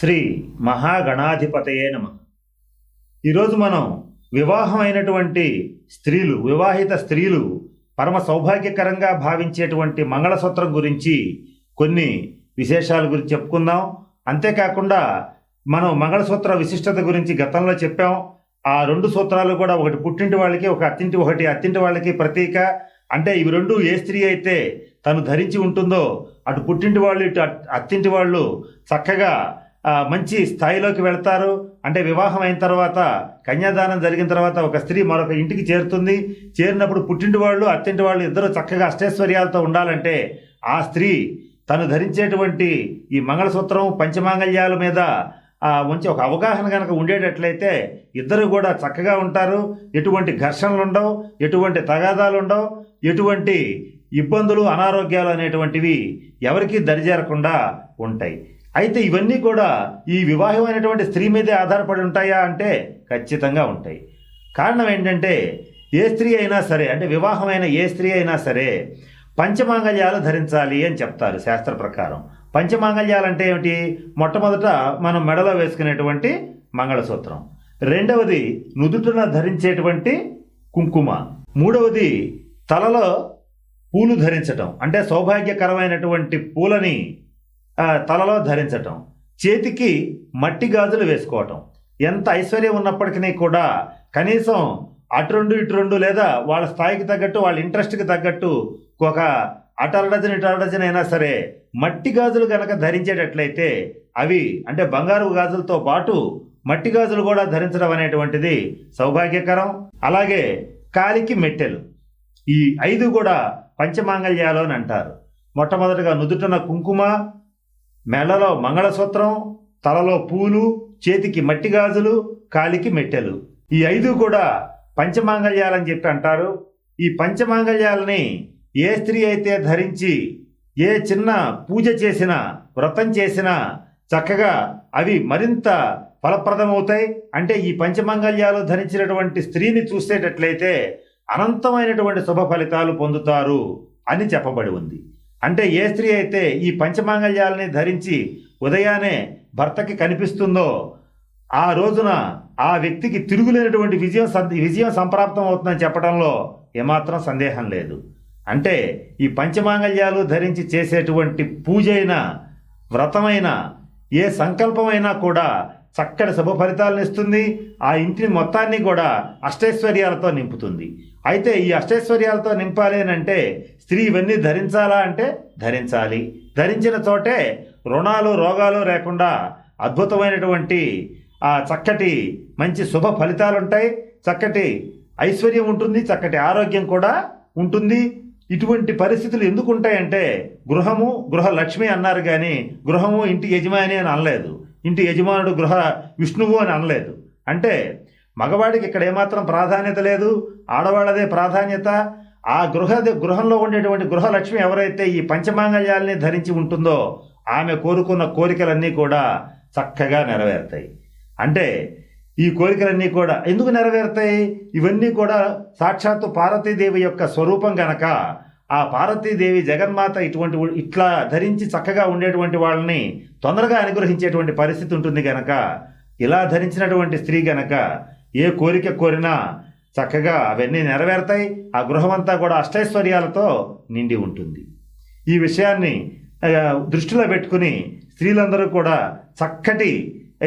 శ్రీ మహాగణాధిపతయే నమ. ఈరోజు మనం వివాహమైనటువంటి స్త్రీలు వివాహిత స్త్రీలు పరమ సౌభాగ్యకరంగా భావించేటువంటి మంగళసూత్రం గురించి కొన్ని విశేషాల గురించి చెప్పుకుందాం. అంతేకాకుండా మనం మంగళసూత్ర విశిష్టత గురించి గతంలో చెప్పాం. ఆ రెండు సూత్రాలు కూడా ఒకటి పుట్టింటి వాళ్ళకి ఒక అత్తింటి ఒకటి అత్తింటి వాళ్ళకి ప్రతీక. అంటే ఇవి రెండు ఏ స్త్రీ అయితే తను ధరించి ఉంటుందో అటు పుట్టింటి వాళ్ళు ఇటు అత్తింటి వాళ్ళు చక్కగా మంచి స్థాయిలోకి వెళ్తారు. అంటే వివాహం అయిన తర్వాత కన్యాదానం జరిగిన తర్వాత ఒక స్త్రీ మరొక ఇంటికి చేరుతుంది. చేరినప్పుడు పుట్టింటి వాళ్ళు అత్తింటి వాళ్ళు ఇద్దరు చక్కగా అష్టైశ్వర్యాలతో ఉండాలంటే ఆ స్త్రీ తను ధరించేటువంటి ఈ మంగళసూత్రం పంచమాంగళ్యాల మీద మంచి ఒక అవగాహన కనుక ఉండేటట్లయితే ఇద్దరు కూడా చక్కగా ఉంటారు. ఎటువంటి ఘర్షణలు ఉండవు ఎటువంటి తగాదాలు ఉండవు ఎటువంటి ఇబ్బందులు అనారోగ్యాలు అనేటువంటివి ఎవరికీ దరిజేరకుండా ఉంటాయి. అయితే ఇవన్నీ కూడా ఈ వివాహమైనటువంటి స్త్రీ మీదే ఆధారపడి ఉంటాయా అంటే ఖచ్చితంగా ఉంటాయి. కారణం ఏంటంటే ఏ స్త్రీ అయినా సరే అంటే వివాహమైన ఏ స్త్రీ అయినా సరే పంచమాంగళ్యాలు ధరించాలి అని చెప్తారు శాస్త్ర ప్రకారం. పంచమాంగళ్యాలు అంటే ఏమిటి? మొట్టమొదట మనం మెడలో వేసుకునేటువంటి మంగళసూత్రం. రెండవది నుదుటన ధరించేటువంటి కుంకుమ. మూడవది తలలో పూలు ధరించటం. అంటే సౌభాగ్యకరమైనటువంటి పూలని తలలో ధరించటం చేతికి మట్టి గాజులు వేసుకోవటం. ఎంత ఐశ్వర్యం ఉన్నప్పటికీ కూడా కనీసం అటు రెండు ఇటు రెండు లేదా వాళ్ళ స్థాయికి తగ్గట్టు వాళ్ళ ఇంట్రెస్ట్కి తగ్గట్టు ఒక అటర డజన్ ఇటు డజన్ అయినా సరే మట్టి గాజులు కనుక ధరించేటట్లయితే అవి అంటే బంగారు గాజులతో పాటు మట్టి గాజులు కూడా ధరించడం అనేటువంటిది సౌభాగ్యకరం. అలాగే కాలికి మెట్టెలు. ఈ ఐదు కూడా పంచమాంగళ్యాలు అని అంటారు. మొట్టమొదటిగా నుదుటన కుంకుమ మెడలో మంగళసూత్రం తలలో పూలు చేతికి మట్టి గాజులు కాలికి మెట్టెలు. ఈ ఐదు కూడా పంచమాంగళ్యాలని చెప్పి అంటారు. ఈ పంచమాంగళ్యాలని ఏ స్త్రీ అయితే ధరించి ఏ చిన్న పూజ చేసినా వ్రతం చేసినా చక్కగా అవి మరింత ఫలప్రదమవుతాయి. అంటే ఈ పంచమాంగళ్యాలు ధరించినటువంటి స్త్రీని చూసేటట్లయితే అనంతమైనటువంటి శుభ ఫలితాలు పొందుతారు అని చెప్పబడి ఉంది. అంటే ఏ స్త్రీ అయితే ఈ పంచమాంగళ్యాలని ధరించి ఉదయాన్నే భర్తకి కనిపిస్తుందో ఆ రోజున ఆ వ్యక్తికి తిరుగులేనటువంటి విజయం విజయం సంప్రాప్తం అవుతుందని చెప్పడంలో ఏమాత్రం సందేహం లేదు. అంటే ఈ పంచమాంగళ్యాలు ధరించి చేసేటువంటి పూజైన వ్రతమైన ఏ సంకల్పమైనా కూడా చక్కటి శుభ ఫలితాలను ఇస్తుంది. ఆ ఇంటిని మొత్తాన్ని కూడా అష్టైశ్వర్యాలతో నింపుతుంది. అయితే ఈ అష్టైశ్వర్యాలతో నింపాలి అని అంటే స్త్రీ ఇవన్నీ ధరించాలా అంటే ధరించాలి. ధరించిన చోటే రుణాలు రోగాలు లేకుండా అద్భుతమైనటువంటి ఆ చక్కటి మంచి శుభ ఫలితాలు ఉంటాయి. చక్కటి ఐశ్వర్యం ఉంటుంది చక్కటి ఆరోగ్యం కూడా ఉంటుంది. ఇటువంటి పరిస్థితులు ఎందుకు ఉంటాయంటే గృహము గృహలక్ష్మి అన్నారు కానీ గృహము ఇంటి యజమాని అని అనలేదు. ఇంటి యజమానుడు గృహ విష్ణువు అని అనలేదు. అంటే మగవాడికి ఇక్కడ ఏమాత్రం ప్రాధాన్యత లేదు ఆడవాళ్ళదే ప్రాధాన్యత. ఆ గృహ గృహంలో ఉండేటువంటి గృహలక్ష్మి ఎవరైతే ఈ పంచమాంగళ్యాల్ని ధరించి ఉంటుందో ఆమె కోరుకున్న కోరికలన్నీ కూడా చక్కగా నెరవేరుతాయి. అంటే ఈ కోరికలన్నీ కూడా ఎందుకు నెరవేరుతాయి? ఇవన్నీ కూడా సాక్షాత్తు పార్వతీదేవి యొక్క స్వరూపం గనక ఆ పార్వతీదేవి జగన్మాత ఇటువంటి ఇట్లా ధరించి చక్కగా ఉండేటువంటి వాళ్ళని తొందరగా అనుగ్రహించేటువంటి పరిస్థితి ఉంటుంది గనక ఇలా ధరించినటువంటి స్త్రీ గనక ఏ కోరిక కోరినా చక్కగా అవన్నీ నెరవేరుతాయి ఆ గృహమంతా కూడా అష్టైశ్వర్యాలతో నిండి ఉంటుంది. ఈ విషయాన్ని దృష్టిలో పెట్టుకుని స్త్రీలందరూ కూడా చక్కటి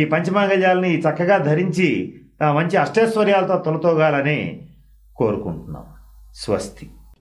ఈ పంచమాంగళ్యాలని చక్కగా ధరించి మంచి అష్టైశ్వర్యాలతో తొలతోగాలని కోరుకుంటున్నాం. స్వస్తి.